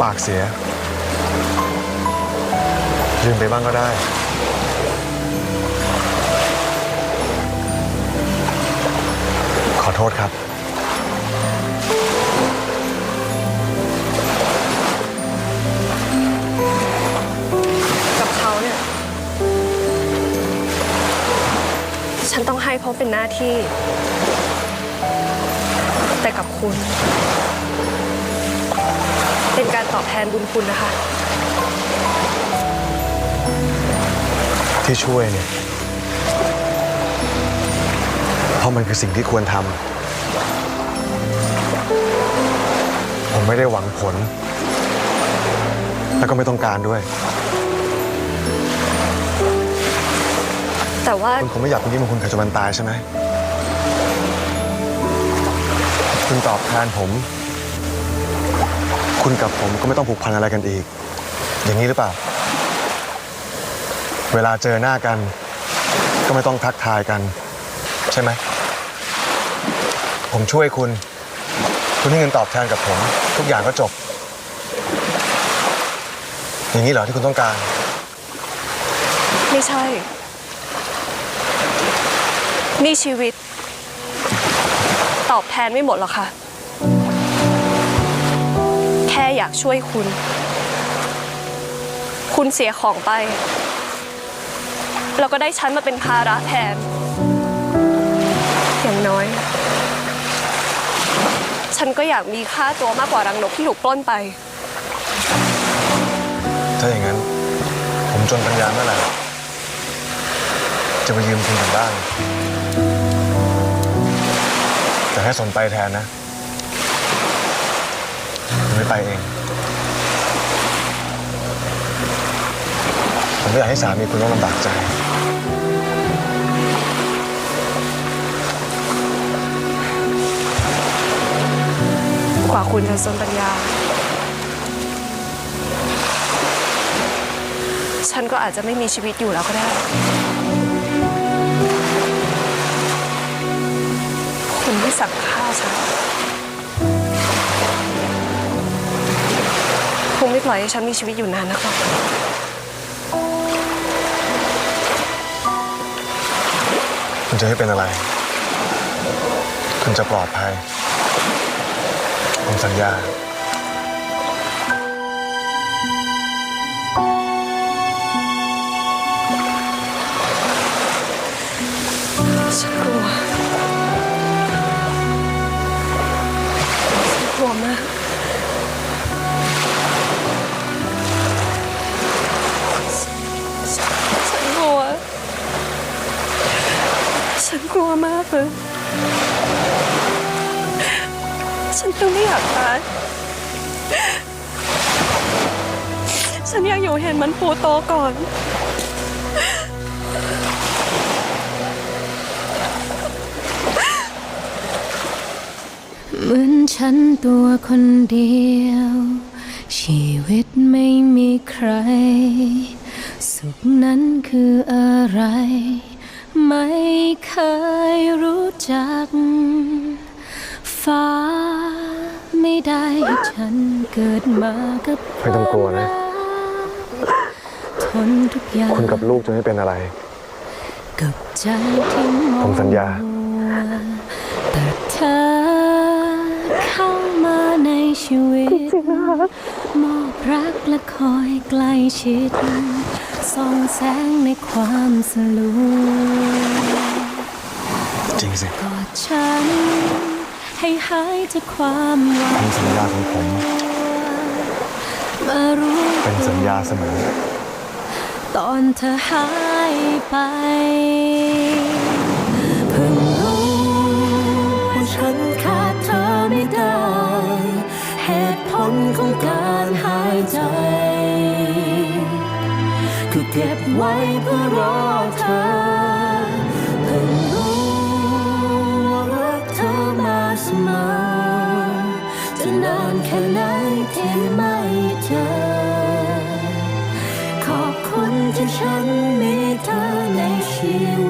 ปากเสียลืมไปบ้างก็ได้ ขอโทษครับกับเขาเนี่ย ฉันต้องให้เพราะเป็นหน้าที่ แต่กับคุณ เป็นการตอบแทนบุญคุณนะคะ ที่ช่วยเนี่ยเพราะมันคือสิ่งที่ควรทำผมไม่ได้หวังผล แล้วก็ไม่ต้องการด้วย แต่ว่าคุณคงไม่อยากเป็นที่มึงคุณใครจนมันตายใช่ไหม คุณตอบแทนผม คุณกับผมก็ไม่ต้องผูกพันอะไรกันอีก อย่างนี้หรือเปล่า เวลาเจอหน้ากัน ก็ไม่ต้องทักทายกัน ใช่ไหม ผมช่วยคุณ คุณให้เงินตอบแทนกับผม ทุกอย่างก็จบ อย่างนี้เหรอที่คุณต้องการ ไม่ใช่ นี่ชีวิต ตอบแทนไม่หมดหรอกค่ะ อยากช่วยคุณ คุณเสียของไป แล้วก็ได้ฉันมาเป็นภาระแทน อย่างน้อย ฉันก็อยากมีค่าตัวมากกว่ารังนกที่ถูกปล้นไป ถ้าอย่างนั้น ผมจนปัญญาเมื่อไหร่จะไปยืมคุณถึงบ้านแต่ให้สนไปแทนนะ ไม่ไปเอง ผมไม่อยากให้สามีคุณต้องลำบากใจ กว่าคุณจะสนปัญญา ฉันก็อาจจะไม่มีชีวิตอยู่แล้วก็ได้ คุณที่สั่งฆ่าฉัน ปล่อยให้ฉันมีชีวิตอยู่นานนักหรอกคุณจะให้เป็นอะไร คุณจะปลอดภัย ผมสัญญา กลัวมากเลย ฉันต้องไม่อยากตาย ฉันอยากอยู่เห็นมันปูโตก่อนเหมือนฉันตัวคนเดียว ชีวิตไม่มีใคร สุขนั้นคืออะไร ไม่เคยรู้จัก ฟ้าไม่ได้ให้ฉันเกิดมากับไม่ต้องกลัวนะ ทนทุกอย่างคุณกับลูกจะไม่เป็นอะไร กับใจที่มองผมสัญญา แต่เธอเข้ามาในชีวิตมอบรักและคอยใกล้ชิด ส่องแสงในความสลัวจริงสิกอดฉัน ให้หายจากความหวังคำสัญญาของผม มารู้เป็นสัญญาเสมอ ตอนเธอหายไป คือเก็บไว้เพื่อรอเธอเพิ่งรู้ว่ารักเธอมาเสมอจะนานแค่ไหนที่ไม่เจอ ขอบคุณที่ฉันมีเธอในชีวิต